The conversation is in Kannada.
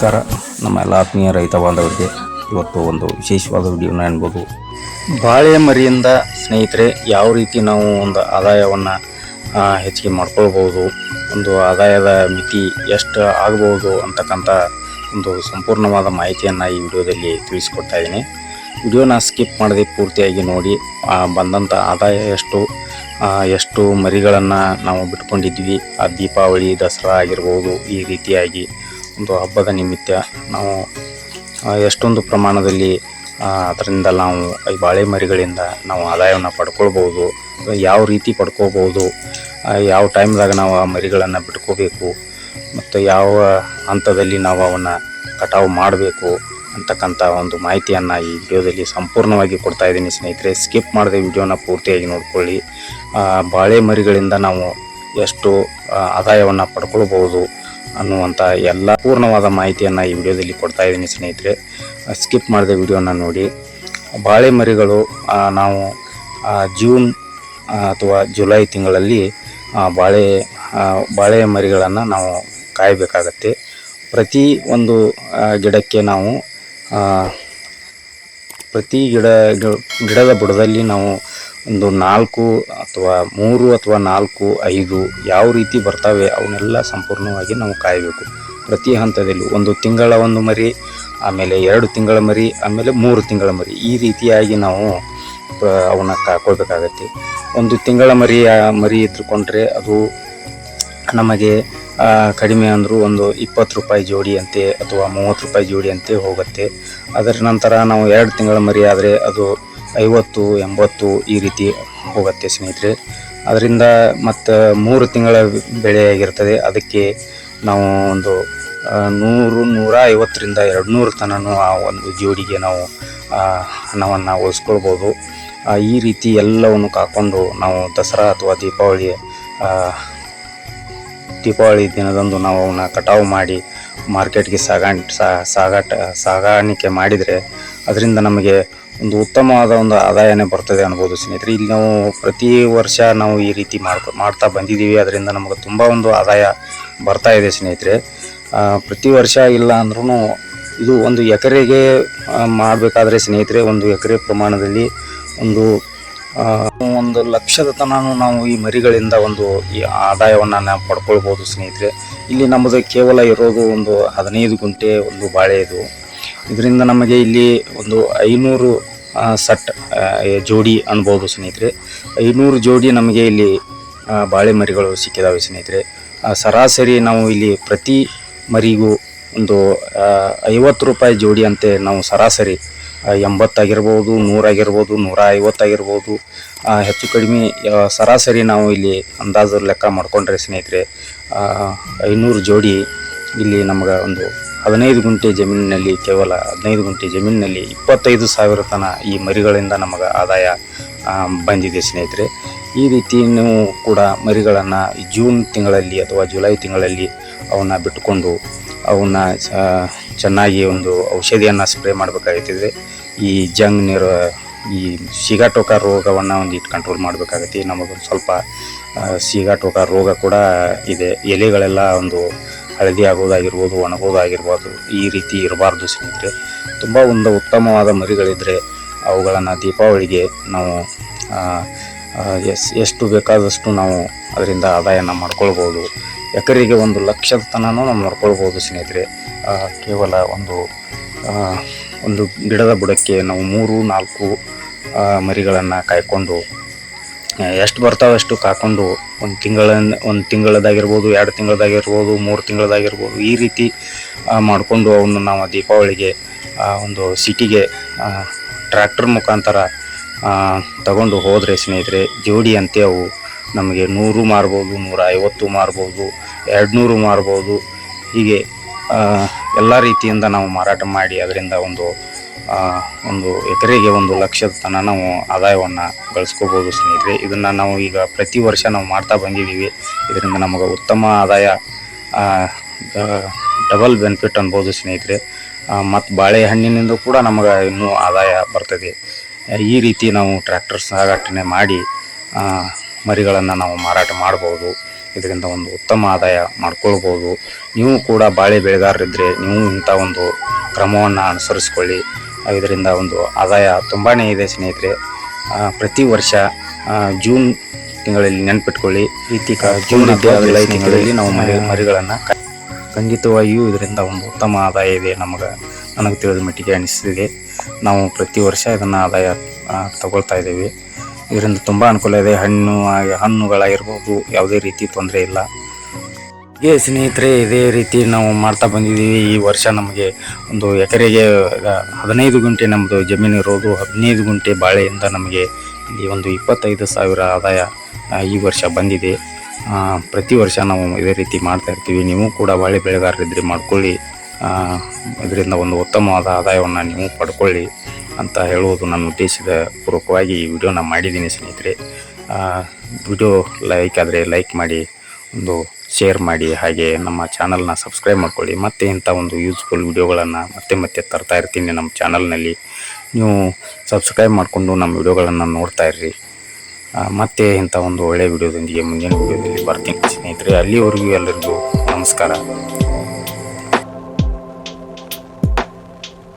ನಮಸ್ಕಾರ. ನಮ್ಮ ಎಲ್ಲ ಆತ್ಮೀಯ ರೈತ ಬಾಂಧವರಿಗೆ ಇವತ್ತು ಒಂದು ವಿಶೇಷವಾದ ವಿಡಿಯೋನ ಅನ್ಬೋದು ಬಾಳೆ ಮರಿಯಿಂದ ಸ್ನೇಹಿತರೆ, ಯಾವ ರೀತಿ ನಾವು ಒಂದು ಆದಾಯವನ್ನು ಹೆಚ್ಚಿಗೆ ಮಾಡ್ಕೊಳ್ಬೋದು ಒಂದು ಆದಾಯದ ಮಿತಿ ಎಷ್ಟು ಆಗ್ಬೋದು ಅಂತಕ್ಕಂಥ ಒಂದು ಸಂಪೂರ್ಣವಾದ ಮಾಹಿತಿಯನ್ನು ಈ ವಿಡಿಯೋದಲ್ಲಿ ತಿಳಿಸ್ಕೊಡ್ತಾ ಇದ್ದೀನಿ. ವಿಡಿಯೋನ ಸ್ಕಿಪ್ ಮಾಡದೆ ಪೂರ್ತಿಯಾಗಿ ನೋಡಿ ಬಂದಂಥ ಆದಾಯ ಎಷ್ಟು ಎಷ್ಟು ಮರಿಗಳನ್ನು ನಾವು ಬಿಟ್ಕೊಂಡಿದ್ವಿ ಆ ದೀಪಾವಳಿ, ದಸರಾ ಆಗಿರ್ಬೋದು, ಈ ರೀತಿಯಾಗಿ ಒಂದು ಹಬ್ಬದ ನಿಮಿತ್ತ ನಾವು ಎಷ್ಟೊಂದು ಪ್ರಮಾಣದಲ್ಲಿ ಅದರಿಂದ ನಾವು ಈ ಬಾಳೆ ಮರಿಗಳಿಂದ ನಾವು ಆದಾಯವನ್ನು ಪಡ್ಕೊಳ್ಬೋದು, ಯಾವ ರೀತಿ ಪಡ್ಕೋಬೋದು ಯಾವ ಟೈಮ್ದಾಗ ನಾವು ಆ ಮರಿಗಳನ್ನು ಬಿಟ್ಕೋಬೇಕು, ಮತ್ತು ಯಾವ ಹಂತದಲ್ಲಿ ನಾವು ಅವನ್ನ ಕಟಾವು ಮಾಡಬೇಕು ಅಂತಕ್ಕಂಥ ಒಂದು ಮಾಹಿತಿಯನ್ನು ಈ ವಿಡಿಯೋದಲ್ಲಿ ಸಂಪೂರ್ಣವಾಗಿ ಕೊಡ್ತಾ ಇದ್ದೀನಿ ಸ್ನೇಹಿತರೆ. ಸ್ಕಿಪ್ ಮಾಡದೆ ವಿಡಿಯೋನ ಪೂರ್ತಿಯಾಗಿ ನೋಡ್ಕೊಳ್ಳಿ. ಬಾಳೆ ಮರಿಗಳಿಂದ ನಾವು ಎಷ್ಟು ಆದಾಯವನ್ನು ಪಡ್ಕೊಳ್ಬೋದು ಅನ್ನುವಂಥ ಎಲ್ಲ ಪೂರ್ಣವಾದ ಮಾಹಿತಿಯನ್ನು ಈ ವಿಡಿಯೋದಲ್ಲಿ ಕೊಡ್ತಾ ಇದ್ದೀನಿ ಸ್ನೇಹಿತರೆ. ಸ್ಕಿಪ್ ಮಾಡದೆ ವಿಡಿಯೋನ ನೋಡಿ. ಬಾಳೆ ಮರಿಗಳು ನಾವು ಜೂನ್ ಅಥವಾ ಜುಲೈ ತಿಂಗಳಲ್ಲಿ ಬಾಳೆ ಬಾಳೆ ಮರಿಗಳನ್ನು ನಾವು ಕಾಯಬೇಕಾಗತ್ತೆ. ಪ್ರತಿ ಒಂದು ಗಿಡಕ್ಕೆ ನಾವು ಪ್ರತಿ ಗಿಡ, ಗಿಡದ ಬುಡದಲ್ಲಿ ನಾವು ಒಂದು ನಾಲ್ಕು ಅಥವಾ ಮೂರು ಅಥವಾ ನಾಲ್ಕು, ಐದು ಯಾವ ರೀತಿ ಬರ್ತವೆ ಅವನ್ನೆಲ್ಲ ಸಂಪೂರ್ಣವಾಗಿ ನಾವು ಕಾಯಬೇಕು. ಪ್ರತಿ ಹಂತದಲ್ಲಿ ಒಂದು ತಿಂಗಳ ಒಂದು ಮರಿ, ಆಮೇಲೆ ಎರಡು ತಿಂಗಳ ಮರಿ, ಆಮೇಲೆ ಮೂರು ತಿಂಗಳ ಮರಿ ಈ ರೀತಿಯಾಗಿ ನಾವು ಅವನ್ನ ಕಾಕೊಳ್ಬೇಕಾಗತ್ತೆ. ಒಂದು ತಿಂಗಳ ಮರಿ ಮರಿ ಇದ್ದುಕೊಂಡ್ರೆ ಅದು ನಮಗೆ ಕಡಿಮೆ ಅಂದರೂ ಒಂದು ಇಪ್ಪತ್ತು ರೂಪಾಯಿ ಜೋಡಿ ಅಂತೆ ಅಥವಾ ಮೂವತ್ತು ರೂಪಾಯಿ ಜೋಡಿ ಅಂತೆ ಹೋಗುತ್ತೆ. ಅದರ ನಂತರ ನಾವು ಎರಡು ತಿಂಗಳ ಮರಿ ಆದರೆ ಅದು ಐವತ್ತು, ಎಂಬತ್ತು ಈ ರೀತಿ ಹೋಗುತ್ತೆ ಸ್ನೇಹಿತರೆ. ಅದರಿಂದ ಮತ್ತು ಮೂರು ತಿಂಗಳ ಬೆಳೆ ಆಗಿರ್ತದೆ. ಅದಕ್ಕೆ ನಾವು ಒಂದು ನೂರು, ನೂರ ಐವತ್ತರಿಂದ ಎರಡು ನೂರು ತನೂ ಆ ಒಂದು ಜೋಡಿಗೆ ನಾವು ಹಣವನ್ನು ಉಳಿಸ್ಕೊಳ್ಬೋದು. ಈ ರೀತಿ ಎಲ್ಲವನ್ನು ಕಾಕೊಂಡು ನಾವು ದಸರಾ ಅಥವಾ ದೀಪಾವಳಿ ದೀಪಾವಳಿ ದಿನದಂದು ನಾವು ಅವನ್ನ ಕಟಾವು ಮಾಡಿ ಮಾರ್ಕೆಟ್ಗೆ ಸಾಗಾಣ ಸಾಗಾಟ, ಸಾಗಾಣಿಕೆ ಮಾಡಿದರೆ, ಅದರಿಂದ ನಮಗೆ ಒಂದು ಉತ್ತಮವಾದ ಒಂದು ಆದಾಯನೇ ಬರ್ತದೆ ಅನ್ಬೋದು ಸ್ನೇಹಿತರೆ. ಇಲ್ಲಿ ನಾವು ಪ್ರತಿ ವರ್ಷ ನಾವು ಈ ರೀತಿ ಮಾಡ್ಕೊ, ಮಾಡ್ತಾ ಬಂದಿದ್ದೀವಿ. ಅದರಿಂದ ನಮಗೆ ತುಂಬ ಒಂದು ಆದಾಯ ಬರ್ತಾ ಇದೆ ಸ್ನೇಹಿತರೆ. ಪ್ರತಿ ವರ್ಷ ಇಲ್ಲ ಅಂದ್ರೂ ಇದು ಒಂದು ಎಕರೆಗೆ ಮಾಡಬೇಕಾದ್ರೆ ಸ್ನೇಹಿತರೆ ಒಂದು ಎಕರೆ ಪ್ರಮಾಣದಲ್ಲಿ ಒಂದು ಒಂದು ಲಕ್ಷದ ತನಕ ನಾವು ಈ ಮರಿಗಳಿಂದ ಒಂದು ಈ ಆದಾಯವನ್ನು ನಾವು ಪಡ್ಕೊಳ್ಬೋದು ಸ್ನೇಹಿತರೆ. ಇಲ್ಲಿ ನಮ್ಮದು ಕೇವಲ ಇರೋದು ಒಂದು ಹದಿನೈದು ಗುಂಟೆ ಒಂದು ಬಾಳೆ ಇದು. ಇದರಿಂದ ನಮಗೆ ಇಲ್ಲಿ ಒಂದು ಐನೂರು ಸಟ್ ಜೋಡಿ ಅನ್ಬೋದು ಸ್ನೇಹಿತರೆ. ಐನೂರು ಜೋಡಿ ನಮಗೆ ಇಲ್ಲಿ ಬಾಳೆ ಮರಿಗಳು ಸಿಕ್ಕಿದಾವೆ ಸ್ನೇಹಿತರೆ. ಸರಾಸರಿ ನಾವು ಇಲ್ಲಿ ಪ್ರತಿ ಮರಿಗೂ ಒಂದು ಐವತ್ತು ರೂಪಾಯಿ ಜೋಡಿ ಅಂತೆ ನಾವು ಸರಾಸರಿ ಎಂಬತ್ತಾಗಿರ್ಬೋದು, ನೂರಾಗಿರ್ಬೋದು ನೂರ ಐವತ್ತಾಗಿರ್ಬೋದು ಹೆಚ್ಚು ಕಡಿಮೆ ಸರಾಸರಿ ನಾವು ಇಲ್ಲಿ ಅಂದಾಜು ಲೆಕ್ಕ ಮಾಡಿಕೊಂಡ್ರೆ ಸ್ನೇಹಿತರೆ ಐನೂರು ಜೋಡಿ ಇಲ್ಲಿ ನಮಗೆ ಒಂದು ಹದಿನೈದು ಗುಂಟೆ ಜಮೀನಿನಲ್ಲಿ, ಕೇವಲ ಹದಿನೈದು ಗುಂಟೆ ಜಮೀನಿನಲ್ಲಿ ಇಪ್ಪತ್ತೈದು ಸಾವಿರ ತನ ಈ ಮರಿಗಳಿಂದ ನಮಗೆ ಆದಾಯ ಬಂದಿದೆ ಸ್ನೇಹಿತರೆ. ಈ ರೀತಿ ಕೂಡ ಮರಿಗಳನ್ನು ಜೂನ್ ತಿಂಗಳಲ್ಲಿ ಅಥವಾ ಜುಲೈ ತಿಂಗಳಲ್ಲಿ ಅವನ್ನ ಬಿಟ್ಟುಕೊಂಡು ಅವನ್ನ ಚೆನ್ನಾಗಿ ಒಂದು ಔಷಧಿಯನ್ನು ಸ್ಪ್ರೇ ಮಾಡಬೇಕಾಗುತ್ತಿದ್ರೆ ಈ ಜಂಗ್ ನೀರು, ಈ ಸಿಗಾಟೋಕ ರೋಗವನ್ನು ಒಂದು ಇಟ್ಟು ಕಂಟ್ರೋಲ್ ಮಾಡಬೇಕಾಗತ್ತೆ. ನಮಗೊಂದು ಸ್ವಲ್ಪ ಸಿಗಾಟೋಕ ರೋಗ ಕೂಡ ಇದೆ. ಎಲೆಗಳೆಲ್ಲ ಒಂದು ಹಳದಿ ಆಗೋದಾಗಿರ್ಬೋದು ಒಣಗೋದಾಗಿರ್ಬೋದು, ಈ ರೀತಿ ಇರಬಾರ್ದು ಸ್ನೇಹಿತರೆ. ತುಂಬ ಒಂದು ಉತ್ತಮವಾದ ಮರಿಗಳಿದ್ದರೆ ಅವುಗಳನ್ನು ದೀಪಾವಳಿಗೆ ನಾವು ಎಸ್, ಎಷ್ಟು ಬೇಕಾದಷ್ಟು ನಾವು ಅದರಿಂದ ಆದಾಯನ ಮಾಡ್ಕೊಳ್ಬೋದು. ಎಕರೆಗೆ ಒಂದು ಲಕ್ಷದ ತನನೂ ನಾವು ಮಾಡ್ಕೊಳ್ಬೋದು ಸ್ನೇಹಿತರೆ. ಕೇವಲ ಒಂದು ಒಂದು ಗಿಡದ ಬುಡಕ್ಕೆ ನಾವು ಮೂರು, ನಾಲ್ಕು ಮರಿಗಳನ್ನು ಕಾಯ್ಕೊಂಡು ಎಷ್ಟು ಬರ್ತಾವೆ ಅಷ್ಟು ಕಾಕೊಂಡು ಒಂದು ತಿಂಗಳ ಒಂದು ತಿಂಗಳದಾಗಿರ್ಬೋದು ಎರಡು ತಿಂಗಳದಾಗಿರ್ಬೋದು ಮೂರು ತಿಂಗಳದಾಗಿರ್ಬೋದು ಈ ರೀತಿ ಮಾಡಿಕೊಂಡು ಅವನ್ನ ನಾವು ದೀಪಾವಳಿಗೆ ಆ, ಒಂದು ಸಿಟಿಗೆ ಟ್ರ್ಯಾಕ್ಟರ್ ಮುಖಾಂತರ ತಗೊಂಡು ಹೋದರೆ ಸ್ನೇಹಿತರೆ ಜೋಡಿ ಅಂತೆ ಅವು. ನಮಗೆ ನೂರು ಮಾರ್ಬೋದು ನೂರ ಐವತ್ತು ಮಾರ್ಬೋದು ಎರಡು ನೂರು ಮಾರ್ಬೋದು. ಹೀಗೆ ಎಲ್ಲ ರೀತಿಯಿಂದ ನಾವು ಮಾರಾಟ ಮಾಡಿ ಅದರಿಂದ ಒಂದು ಒಂದು ಎಕರೆಗೆ ಒಂದು ಲಕ್ಷದ ತನ ನಾವು ಆದಾಯವನ್ನು ಗಳಿಸ್ಕೋಬೋದು ಸ್ನೇಹಿತರೆ. ಇದನ್ನು ನಾವು ಈಗ ಪ್ರತಿ ವರ್ಷ ನಾವು ಮಾಡ್ತಾ ಬಂದಿದ್ದೀವಿ. ಇದರಿಂದ ನಮಗೆ ಉತ್ತಮ ಆದಾಯ ಡಬಲ್ ಬೆನಿಫಿಟ್ ಅನ್ಬೋದು ಸ್ನೇಹಿತರೆ. ಮತ್ತು ಬಾಳೆಹಣ್ಣಿನಿಂದ ಕೂಡ ನಮಗೆ ಇನ್ನೂ ಆದಾಯ ಬರ್ತದೆ. ಈ ರೀತಿ ನಾವು ಟ್ರ್ಯಾಕ್ಟರ್ ಸಾಗಾಟನೆ ಮಾಡಿ ಮರಿಗಳನ್ನು ನಾವು ಮಾರಾಟ ಮಾಡ್ಬೋದು. ಇದರಿಂದ ಒಂದು ಉತ್ತಮ ಆದಾಯ ಮಾಡ್ಕೊಳ್ಬೋದು. ನೀವು ಕೂಡ ಬಾಳೆ ಬೆಳೆಗಾರರಿದ್ದರೆ ನೀವು ಇಂಥ ಒಂದು ಕ್ರಮವನ್ನು ಅನುಸರಿಸ್ಕೊಳ್ಳಿ. ಇದರಿಂದ ಒಂದು ಆದಾಯ ತುಂಬಾ ಇದೆ ಸ್ನೇಹಿತರೆ. ಪ್ರತಿ ವರ್ಷ ಜೂನ್ ತಿಂಗಳಲ್ಲಿ ನೆನ್ಪಿಟ್ಕೊಳ್ಳಿ. ರೀತಿ ಜೂನ್ ಜುಲೈ ತಿಂಗಳಲ್ಲಿ ನಾವು ಮರಿ ಮರಿಗಳನ್ನು ಖಂಡಿತವಾಗಿಯೂ ಇದರಿಂದ ಒಂದು ಉತ್ತಮ ಆದಾಯ ಇದೆ ನಮಗೆ ನನಗೆ ತಿಳಿದ ಮಟ್ಟಿಗೆ ಅನಿಸ್ತಿದೆ. ನಾವು ಪ್ರತಿ ವರ್ಷ ಇದನ್ನು ಆದಾಯ ತಗೊಳ್ತಾ ಇದ್ದೀವಿ. ಇದರಿಂದ ತುಂಬ ಅನುಕೂಲ ಇದೆ. ಹಣ್ಣು ಹಣ್ಣುಗಳಾಗಿರ್ಬೋದು ಯಾವುದೇ ರೀತಿ ತೊಂದರೆ ಇಲ್ಲ. ಹೀಗೆ ಸ್ನೇಹಿತರೆ, ಇದೇ ರೀತಿ ನಾವು ಮಾಡ್ತಾ ಬಂದಿದ್ದೀವಿ. ಈ ವರ್ಷ ನಮಗೆ ಒಂದು ಎಕರೆಗೆ ಹದಿನೈದು ಗುಂಟೆ ನಮ್ಮದು ಜಮೀನು ಇರೋದು. ಹದಿನೈದು ಗುಂಟೆ ಬಾಳೆಯಿಂದ ನಮಗೆ ಇಲ್ಲಿ ಒಂದು ಇಪ್ಪತ್ತೈದು ಸಾವಿರ ಆದಾಯ ಈ ವರ್ಷ ಬಂದಿದೆ. ಪ್ರತಿ ವರ್ಷ ನಾವು ಇದೇ ರೀತಿ ಮಾಡ್ತಾ ಇರ್ತೀವಿ. ನೀವು ಕೂಡ ಬಾಳೆ ಬೆಳೆಗಾರರಿದ್ದರೆ ಮಾಡ್ಕೊಳ್ಳಿ. ಇದರಿಂದ ಒಂದು ಉತ್ತಮವಾದ ಆದಾಯವನ್ನು ನೀವು ಪಡ್ಕೊಳ್ಳಿ ಅಂತ ಹೇಳುವುದು ನನ್ನ ಉದ್ದೇಶದ ಪೂರ್ವಕವಾಗಿ ಈ ವಿಡಿಯೋನ ಮಾಡಿದ್ದೀನಿ ಸ್ನೇಹಿತರೆ. ವಿಡಿಯೋ ಲೈಕ್ ಆದರೆ ಲೈಕ್ ಮಾಡಿ ಒಂದು ಶೇರ್ ಮಾಡಿ, ಹಾಗೆ ನಮ್ಮ ಚಾನಲ್ನ ಸಬ್ಸ್ಕ್ರೈಬ್ ಮಾಡ್ಕೊಳ್ಳಿ. ಮತ್ತೆ ಇಂಥ ಒಂದು ಯೂಸ್ಫುಲ್ ವಿಡಿಯೋಗಳನ್ನು ಮತ್ತೆ ಮತ್ತೆ ತರ್ತಾ ಇರ್ತೀನಿ ನಮ್ಮ ಚಾನಲ್ನಲ್ಲಿ ನೀವು ಸಬ್ಸ್ಕ್ರೈಬ್ ಮಾಡಿಕೊಂಡು ನಮ್ಮ ವಿಡಿಯೋಗಳನ್ನು ನೋಡ್ತಾ ಇರ್ರಿ. ಮತ್ತೆ ಇಂಥ ಒಂದು ಒಳ್ಳೆಯ ವಿಡಿಯೋದೊಂದಿಗೆ ಮುಂದಿನ ವಿಡಿಯೋದಲ್ಲಿ ಬರ್ತೀನಿ ಸ್ನೇಹಿತರೆ. ಅಲ್ಲಿವರೆಗೂ ಎಲ್ಲರಿಗೂ ನಮಸ್ಕಾರ.